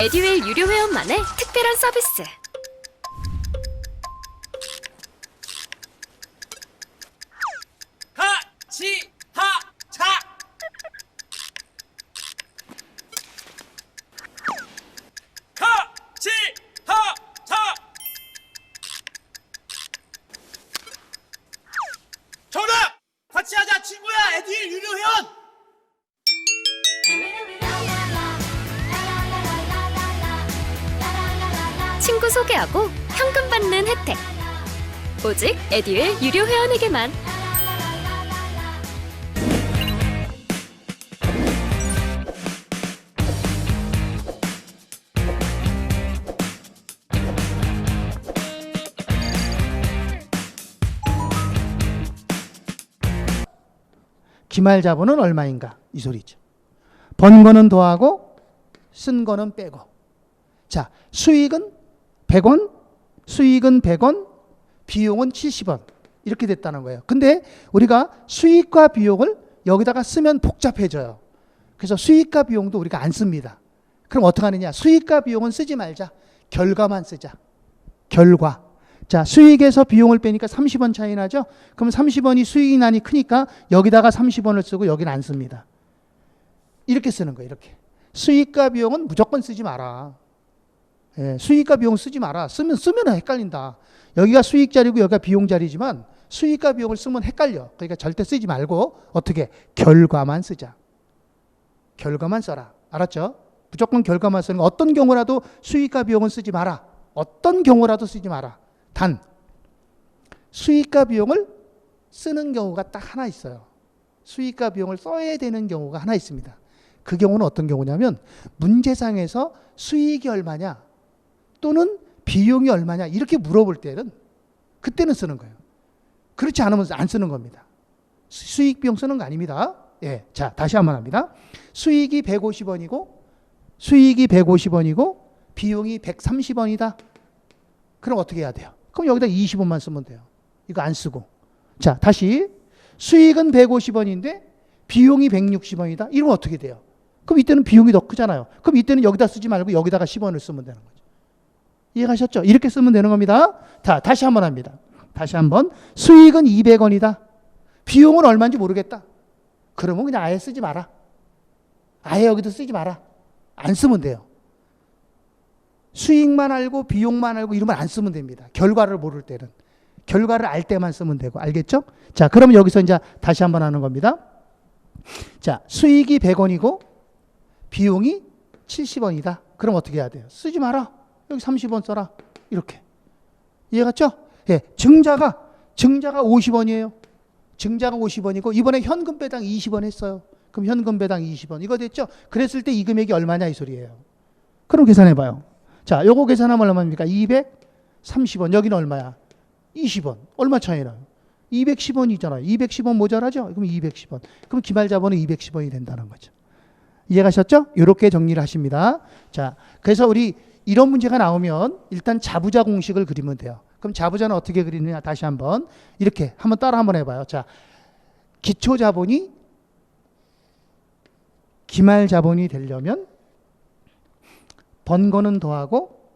에듀윌 유료 회원만의 특별한 서비스. 소개하고 현금 받는 혜택. 오직 에듀윌 유료 회원에게만. 기말 자본은 얼마인가? 이 소리죠. 번 거는 더하고 쓴 거는 빼고. 자, 수익은 100원, 수익은 100원, 비용은 70원. 이렇게 됐다는 거예요. 근데 우리가 수익과 비용을 여기다가 쓰면 복잡해져요. 그래서 수익과 비용도 우리가 안 씁니다. 그럼 어떻게 하느냐? 수익과 비용은 쓰지 말자. 결과만 쓰자. 결과. 자, 수익에서 비용을 빼니까 30원 차이 나죠? 그럼 30원이 수익이 나니 크니까 여기다가 30원을 쓰고 여기는 안 씁니다. 이렇게 쓰는 거예요, 이렇게. 수익과 비용은 무조건 쓰지 마라. 예, 수익과 비용 쓰지 마라. 쓰면, 쓰면 헷갈린다. 여기가 수익 자리고 여기가 비용 자리지만 수익과 비용을 쓰면 헷갈려. 그러니까 절대 쓰지 말고 어떻게? 결과만 쓰자. 결과만 써라. 알았죠? 무조건 결과만 쓰는 거. 어떤 경우라도 수익과 비용은 쓰지 마라. 어떤 경우라도 쓰지 마라. 단 수익과 비용을 쓰는 경우가 딱 하나 있어요. 수익과 비용을 써야 되는 경우가 하나 있습니다. 그 경우는 어떤 경우냐면 문제상에서 수익이 얼마냐 또는 비용이 얼마냐 이렇게 물어볼 때는 그때는 쓰는 거예요. 그렇지 않으면 안 쓰는 겁니다. 수- 수익 비용 쓰는 거 아닙니다. 예. 자, 다시 한번 합니다. 수익이 150원이고 수익이 150원이고 비용이 130원이다. 그럼 어떻게 해야 돼요? 그럼 여기다 20원만 쓰면 돼요. 이거 안 쓰고. 자, 다시. 수익은 150원인데 비용이 160원이다. 이러면 어떻게 돼요? 그럼 이때는 비용이 더 크잖아요. 그럼 이때는 여기다 쓰지 말고 여기다가 10원을 쓰면 되는 거죠. 이해가셨죠? 이렇게 쓰면 되는 겁니다. 자, 다시 한번 합니다. 다시 한번. 수익은 200원이다. 비용은 얼마인지 모르겠다. 그러면 그냥 아예 쓰지 마라. 아예 여기도 쓰지 마라. 안 쓰면 돼요. 수익만 알고 비용만 알고 이러면 안 쓰면 됩니다. 결과를 모를 때는. 결과를 알 때만 쓰면 되고. 알겠죠? 자, 그러면 여기서 이제 다시 한번 하는 겁니다. 자, 수익이 100원이고 비용이 70원이다. 그럼 어떻게 해야 돼요? 쓰지 마라. 여기 30원 써라. 이렇게. 이해갔죠? 예. 증자가 증자가 50원이에요. 증자가 50원이고 이번에 현금 배당 20원 했어요. 그럼 현금 배당 20원. 이거 됐죠? 그랬을 때 이 금액이 얼마냐 이 소리예요. 그럼 계산해 봐요. 자, 요거 계산하면 얼마입니까? 230원. 여기는 얼마야? 20원. 얼마 차이 나요? 210원이잖아요. 210원 모자라죠? 그럼 210원. 그럼 기말 자본은 210원이 된다는 거죠. 이해가셨죠? 이렇게 정리를 하십니다. 자, 그래서 우리 이런 문제가 나오면 일단 자부자 공식을 그리면 돼요. 그럼 자부자는 어떻게 그리느냐 다시 한번 이렇게 한번 따라 한번 해봐요. 자, 기초 자본이 기말 자본이 되려면 번 거는 더하고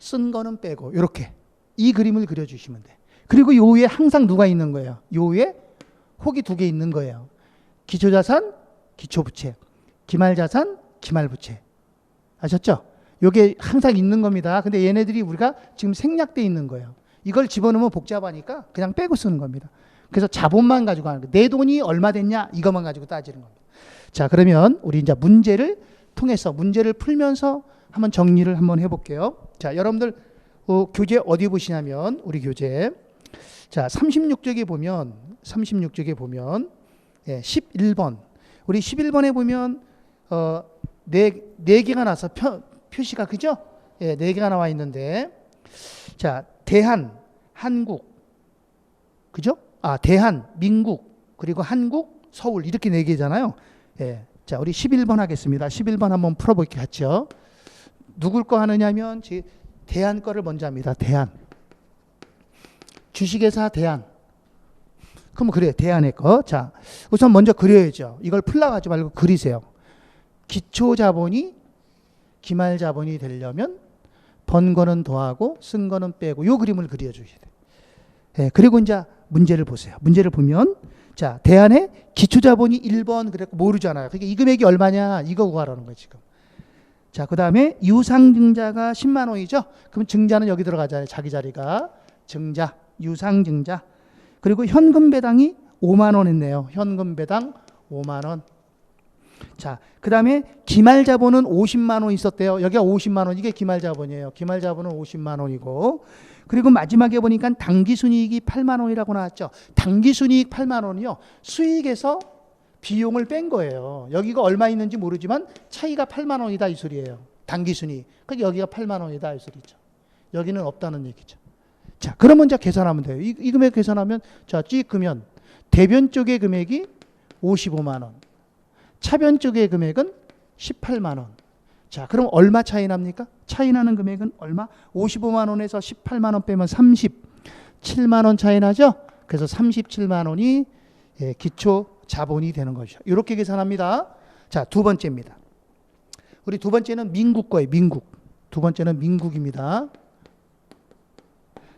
쓴 거는 빼고 이렇게 이 그림을 그려주시면 돼. 그리고 요 위에 항상 누가 있는 거예요? 요 위에 혹이 두 개 있는 거예요. 기초자산, 기초부채, 기말자산, 기말부채. 아셨죠? 요게 항상 있는 겁니다. 근데 얘네들이 우리가 지금 생략돼 있는 거예요. 이걸 집어넣으면 복잡하니까 그냥 빼고 쓰는 겁니다. 그래서 자본만 가지고 하는 거예요. 내 돈이 얼마 됐냐? 이것만 가지고 따지는 겁니다. 자, 그러면 우리 이제 문제를 통해서 문제를 풀면서 한번 정리를 한번 해볼게요. 자, 여러분들 어, 교재 어디 보시냐면 우리 교재 자 36쪽에 보면 36쪽에 보면 예, 11번 우리 11번에 보면 어, 네, 네 개가 나서 표, 표시가 그죠? 예, 네 개가 나와 있는데 자 대한 한국 그죠? 아 대한 민국 그리고 한국 서울 이렇게 네 개잖아요. 예. 자, 우리 11번 하겠습니다. 11번 한번 풀어볼게요. 같이요. 누굴 거 하느냐면 제 대한 거를 먼저 합니다. 대한. 주식회사 대한. 그럼 그래요. 대한의 거. 자, 우선 먼저 그려야죠. 이걸 풀라고 하지 말고 그리세요. 기초 자본이 기말 자본이 되려면 번 거는 더하고 쓴 거는 빼고 요 그림을 그려 주셔야 돼요. 예, 그리고 이제 문제를 보세요. 문제를 보면 자, 대안에 기초 자본이 1번 그랬고 모르잖아요. 그러니까 이 금액이 얼마냐 이거 구하라는 거예요, 지금. 자, 그 다음에 유상 증자가 10만 원이죠. 그럼 증자는 여기 들어가잖아요. 자기 자리가 증자, 유상 증자. 그리고 현금 배당이 5만 원 했네요. 현금 배당 5만 원. 자, 그 다음에 기말 자본은 50만 원 있었대요. 여기가 50만 원. 이게 기말 자본이에요. 기말 자본은 50만 원이고. 그리고 마지막에 보니까 당기 순이익이 8만 원이라고 나왔죠. 당기 순이익 8만 원이요. 수익에서 비용을 뺀 거예요. 여기가 얼마 있는지 모르지만 차이가 8만 원이다 이 소리예요. 당기 순이익. 그러니까 여기가 8만 원이다 이 소리죠. 여기는 없다는 얘기죠. 자, 그러면 이제 계산하면 돼요. 이, 이 금액 계산하면 자, 찍으면 대변 쪽의 금액이 55만 원. 차변 쪽의 금액은 18만 원. 자, 그럼 얼마 차이 납니까? 차이 나는 금액은 얼마? 55만 원에서 18만 원 빼면 37만 원 차이 나죠? 그래서 37만 원이 예, 기초 자본이 되는 것이죠. 이렇게 계산합니다. 자, 두 번째입니다. 우리 두 번째는 민국 거예요. 민국. 두 번째는 민국입니다.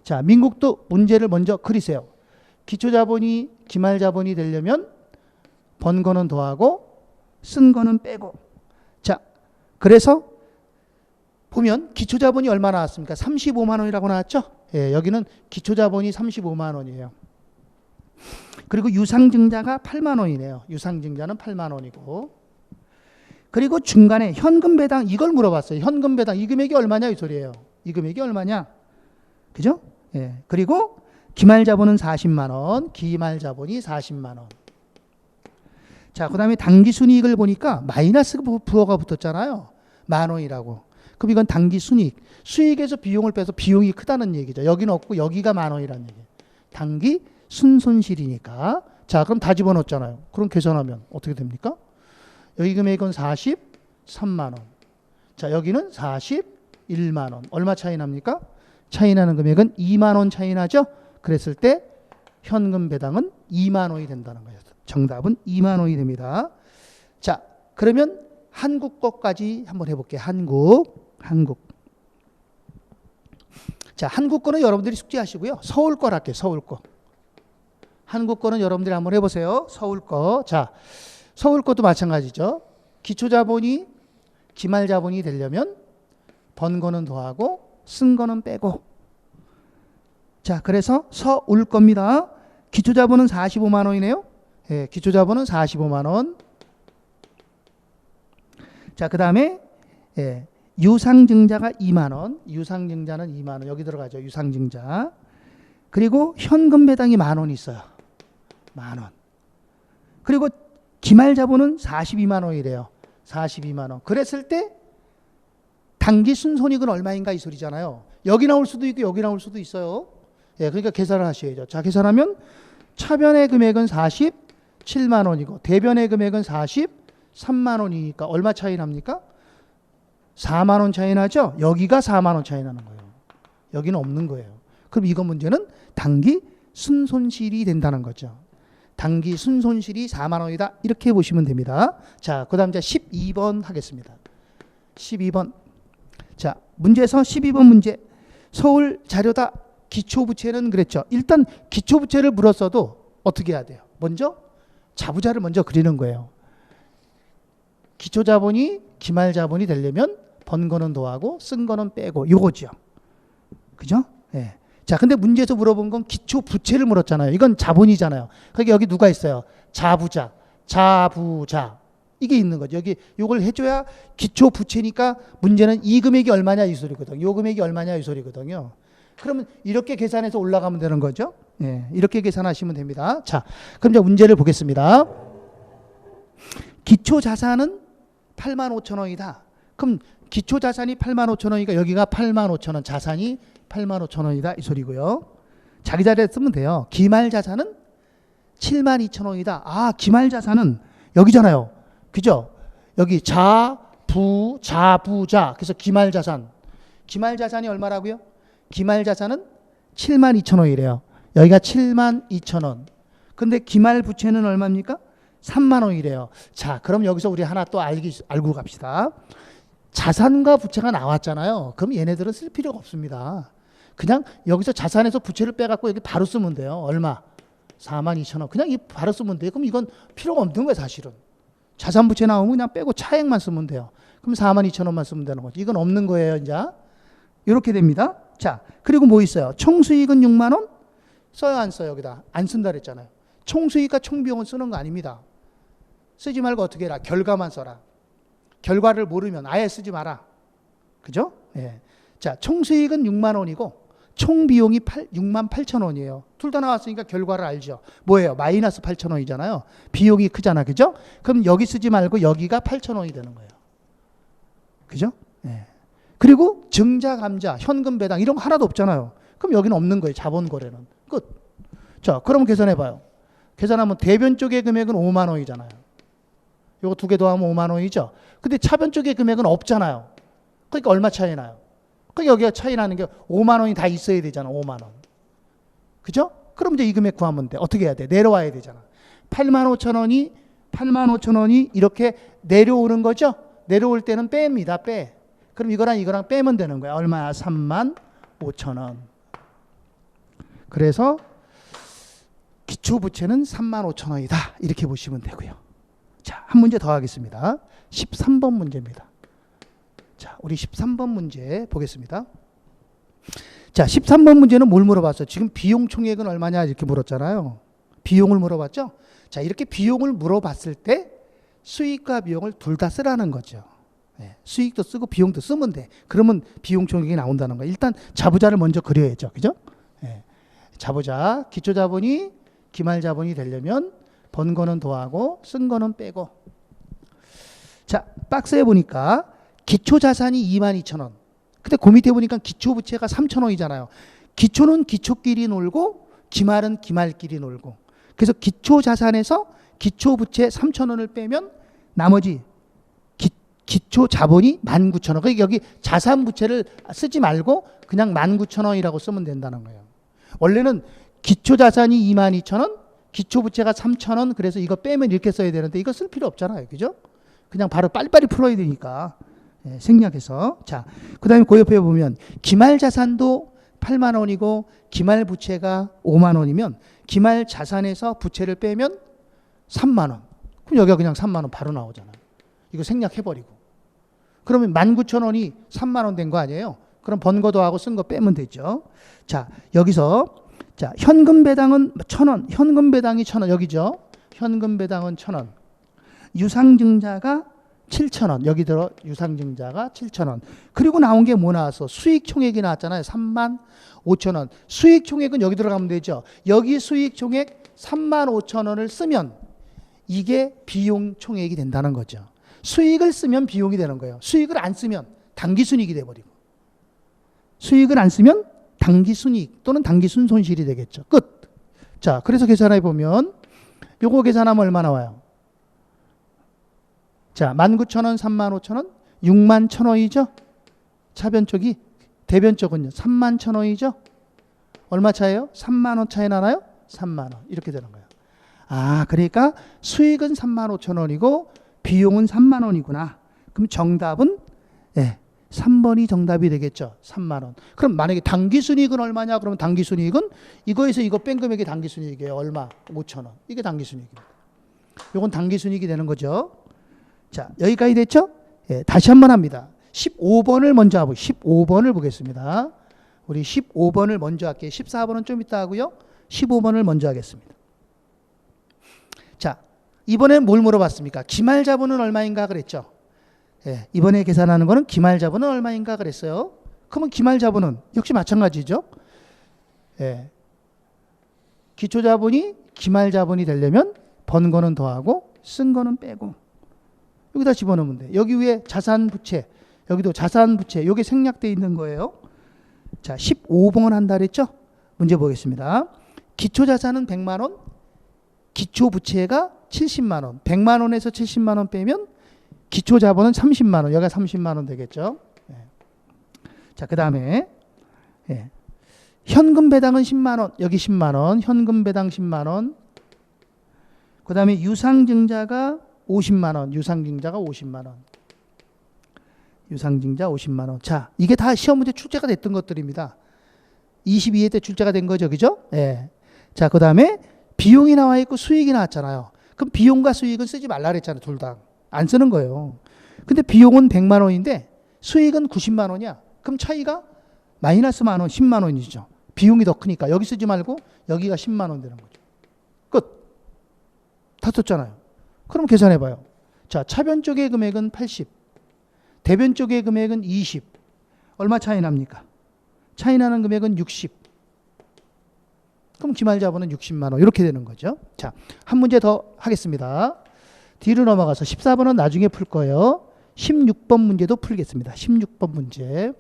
자, 민국도 문제를 먼저 그리세요. 기초 자본이 기말 자본이 되려면 번 거는 더하고 쓴 거는 빼고. 자, 그래서 보면 기초 자본이 얼마 나왔습니까? 35만 원이라고 나왔죠? 예, 여기는 기초 자본이 35만 원이에요. 그리고 유상증자가 8만 원이네요. 유상증자는 8만 원이고. 그리고 중간에 현금 배당 이걸 물어봤어요. 현금 배당 이 금액이 얼마냐 이 소리예요. 이 금액이 얼마냐? 그죠? 예. 그리고 기말 자본은 40만 원, 기말 자본이 40만 원. 자, 그 다음에 당기 순이익을 보니까 마이너스 부- 부호가 붙었잖아요. 만 원이라고. 그럼 이건 당기 순이익. 수익에서 비용을 빼서 비용이 크다는 얘기죠. 여기는 없고 여기가 만 원이라는 얘기예요. 당기 순손실이니까. 자, 그럼 다 집어넣었잖아요. 그럼 계산하면 어떻게 됩니까? 여기 금액은 43만 원. 자, 여기는 41만 원. 얼마 차이 납니까? 차이 나는 금액은 2만 원 차이 나죠? 그랬을 때 현금 배당은 2만 원이 된다는 거예요. 정답은 2만 원이 됩니다. 자, 그러면 한국 거까지 한번 해볼게요. 한국, 한국. 자, 한국 거는 여러분들이 숙지하시고요. 서울 거 할게요. 서울 거. 한국 거는 여러분들이 한번 해보세요. 서울 거. 자, 서울 것도 마찬가지죠. 기초 자본이 기말 자본이 되려면 번 거는 더하고 쓴 거는 빼고. 자, 그래서 서울 겁니다. 기초 자본은 45만 원이네요. 예, 기초 자본은 45만 원. 자, 그다음에 예, 유상증자가 2만 원. 유상증자는 2만 원. 여기 들어가죠. 유상증자. 그리고 현금 배당이 만 원 있어요. 만 원. 그리고 기말 자본은 42만 원이래요. 42만 원. 그랬을 때 단기 순손익은 얼마인가 이 소리잖아요. 여기 나올 수도 있고 여기 나올 수도 있어요. 예, 그러니까 계산을 하셔야죠. 자, 계산하면 차변의 금액은 47만 원이고 대변의 금액은 43만 원이니까 얼마 차이 납니까? 4만 원 차이 나죠? 여기가 4만 원 차이 나는 거예요. 여기는 없는 거예요. 그럼 이거 문제는 단기 순손실이 된다는 거죠. 단기 순손실이 4만 원이다. 이렇게 보시면 됩니다. 자, 그 다음 이제 12번 하겠습니다. 12번. 자, 문제에서 12번 문제. 서울 자료다 기초 부채는 그랬죠. 일단 기초 부채를 물었어도 어떻게 해야 돼요? 먼저 자부자를 먼저 그리는 거예요. 기초 자본이 기말 자본이 되려면 번 거는 더하고 쓴 거는 빼고 요거죠. 그죠? 예. 자, 근데 문제에서 물어본 건 기초 부채를 물었잖아요. 이건 자본이잖아요. 그러니까 여기 누가 있어요? 자부자, 자부자. 이게 있는 거죠. 여기 요걸 해줘야 기초 부채니까 문제는 이 금액이 얼마냐 이 소리거든. 요 금액이 얼마냐 이 소리거든요. 그러면 이렇게 계산해서 올라가면 되는 거죠. 예, 이렇게 계산하시면 됩니다. 자, 그럼 이제 문제를 보겠습니다. 기초 자산은 8만 5천 원이다. 그럼 기초 자산이 8만 5천 원이니까 여기가 8만 5천 원, 자산이 8만 5천 원이다 이 소리고요. 자기 자리에 쓰면 돼요. 기말 자산은 7만 2천 원이다. 아, 기말 자산은 여기잖아요. 그죠? 여기 자, 부, 자부자. 그래서 기말 자산. 기말 자산이 얼마라고요? 기말 자산은 7만 2천 원이래요. 여기가 7만 2천 원. 근데 기말 부채는 얼마입니까? 3만 원이래요. 자, 그럼 여기서 우리 하나 또 알기, 알고 갑시다. 자산과 부채가 나왔잖아요. 그럼 얘네들은 쓸 필요가 없습니다. 그냥 여기서 자산에서 부채를 빼갖고 여기 바로 쓰면 돼요. 얼마? 4만 2천 원. 그냥 이 바로 쓰면 돼요. 그럼 이건 필요가 없는 거예요, 사실은. 자산 부채 나오면 그냥 빼고 차액만 쓰면 돼요. 그럼 4만 2천 원만 쓰면 되는 거죠. 이건 없는 거예요, 이제. 이렇게 됩니다. 자, 그리고 뭐 있어요? 총수익은 6만 원? 써요, 안 써요, 여기다? 안 쓴다 그랬잖아요. 총수익과 총비용은 쓰는 거 아닙니다. 쓰지 말고 어떻게 해라? 결과만 써라. 결과를 모르면 아예 쓰지 마라. 그죠? 예. 자, 총수익은 6만 원이고 총비용이 8, 6만 8천 원이에요. 둘 다 나왔으니까 결과를 알죠. 뭐예요? 마이너스 8천 원이잖아요. 비용이 크잖아. 그죠? 그럼 여기 쓰지 말고 여기가 8천 원이 되는 거예요. 그죠? 예. 그리고 증자, 감자, 현금 배당 이런 거 하나도 없잖아요. 그럼 여기는 없는 거예요. 자본 거래는. 끝. 자, 그럼 계산해 봐요. 계산하면 대변 쪽의 금액은 5만 원이잖아요. 요거 두 개 더하면 5만 원이죠. 근데 차변 쪽의 금액은 없잖아요. 그러니까 얼마 차이 나요? 그 여기가 차이 나는 게 5만 원이 다 있어야 되잖아. 5만 원. 그죠? 그럼 이제 이 금액 구하면 돼. 어떻게 해야 돼? 내려와야 되잖아. 8만 5천 원이 8만 5천 원이 이렇게 내려오는 거죠? 내려올 때는 뺍니다. 빼. 그럼 이거랑 이거랑 빼면 되는 거야. 얼마야? 3만 5천 원. 그래서 기초 부채는 3만 5천 원이다. 이렇게 보시면 되고요. 자, 한 문제 더 하겠습니다. 13번 문제입니다. 자, 우리 13번 문제 보겠습니다. 자, 13번 문제는 뭘 물어봤어요? 지금 비용 총액은 얼마냐 이렇게 물었잖아요. 비용을 물어봤죠? 자, 이렇게 비용을 물어봤을 때 수익과 비용을 둘 다 쓰라는 거죠. 예, 수익도 쓰고 비용도 쓰면 돼. 그러면 비용 총액이 나온다는 거예요. 일단 자부자를 먼저 그려야죠. 그죠? 예, 자부자, 기초 자본이 기말 자본이 되려면 번 거는 더하고 쓴 거는 빼고. 자, 박스에 보니까 기초 자산이 2만 2천 원. 근데 그 밑에 보니까 기초 부채가 3천 원이잖아요. 기초는 기초끼리 놀고 기말은 기말끼리 놀고. 그래서 기초 자산에서 기초 부채 3천 원을 빼면 나머지 기, 기초 자본이 19,000원. 그러니까 여기 자산 부채를 쓰지 말고 그냥 19,000원이라고 쓰면 된다는 거예요. 원래는 기초 자산이 22,000원, 기초 부채가 3,000원. 그래서 이거 빼면 이렇게 써야 되는데 이거 쓸 필요 없잖아요. 그죠? 그냥 바로 빨리빨리 풀어야 되니까. 예, 생략해서. 자, 그 다음에 그 옆에 보면 기말 자산도 8만 원이고 기말 부채가 5만 원이면 기말 자산에서 부채를 빼면 3만 원. 그럼 여기가 그냥 3만 원 바로 나오잖아요. 이거 생략해 버리고. 그러면 19,000원이 3만 원 된 거 아니에요? 그럼 번 거도 하고 쓴 거 빼면 되죠. 자, 여기서 자, 현금 배당은 1,000원. 현금 배당이 1,000원. 여기죠. 현금 배당은 1,000원. 유상증자가 7,000원. 여기 들어 유상증자가 7,000원. 그리고 나온 게 뭐 나왔어? 수익 총액이 나왔잖아요. 3만 5천원. 수익 총액은 여기 들어가면 되죠. 여기 수익 총액 3만 5천 원을 쓰면 이게 비용 총액이 된다는 거죠. 수익을 쓰면 비용이 되는 거예요. 수익을 안 쓰면 단기 순이익이 돼 버리고. 수익을 안 쓰면 단기 순이익 또는 단기 순 손실이 되겠죠. 끝. 자, 그래서 계산해 보면 요거 계산하면 얼마 나와요? 자, 19,000원, 35,000원, 6만 1,000원이죠? 차변 쪽이 대변 쪽은요. 3만 1,000원이죠? 얼마 차예요? 3만 원 차이 나나요? 3만 원. 이렇게 되는 거예요. 아, 그러니까 수익은 3만 5천 원이고 비용은 3만 원이구나. 그럼 정답은 예. 3번이 정답이 되겠죠. 3만 원. 그럼 만약에 당기 순이익은 얼마냐? 그러면 당기 순이익은 이거에서 이거 뺀 금액이 당기 순이익이에요. 얼마? 5천 원. 이게 당기 순이익입니다. 요건 당기 순이익이 되는 거죠. 자, 여기까지 됐죠? 예, 다시 한번 합니다. 15번을 먼저 하고 15번을 보겠습니다. 우리 15번을 먼저 할게요. 14번은 좀 이따 하고요. 15번을 먼저 하겠습니다. 자, 이번엔 뭘 물어봤습니까? 기말 자본은 얼마인가 그랬죠? 예, 이번에 계산하는 거는 기말 자본은 얼마인가 그랬어요. 그러면 기말 자본은 역시 마찬가지죠. 예. 기초 자본이 기말 자본이 되려면 번 거는 더하고 쓴 거는 빼고 여기다 집어넣으면 돼. 여기 위에 자산 부채, 여기도 자산 부채, 요게 생략돼 있는 거예요. 자, 15번 한다 그랬죠? 문제 보겠습니다. 기초 자산은 100만 원, 기초 부채가 70만 원. 100만 원에서 70만 원 빼면 기초 자본은 30만 원. 여기가 30만 원 되겠죠? 예. 자, 그 다음에 예. 현금 배당은 10만 원. 여기 10만 원. 현금 배당 10만 원. 그 다음에 유상증자가 50만 원. 유상증자가 50만 원. 유상증자 50만 원. 자, 이게 다 시험 문제 출제가 됐던 것들입니다. 22회 때 출제가 된 거죠. 그죠? 예. 자, 그 다음에 비용이 나와 있고 수익이 나왔잖아요. 그럼 비용과 수익은 쓰지 말라 그랬잖아요. 둘 다. 안 쓰는 거예요. 근데 비용은 100만 원인데 수익은 90만 원이야. 그럼 차이가 마이너스 만 원, 10만 원이죠. 비용이 더 크니까 여기 쓰지 말고 여기가 10만 원 되는 거죠. 끝. 다 썼잖아요. 그럼 계산해 봐요. 자, 차변 쪽의 금액은 80. 대변 쪽의 금액은 20. 얼마 차이 납니까? 차이 나는 금액은 60. 그럼 기말자본은 60만 원. 이렇게 되는 거죠. 자, 한 문제 더 하겠습니다. 뒤로 넘어가서 14번은 나중에 풀 거예요. 16번 문제도 풀겠습니다. 16번 문제.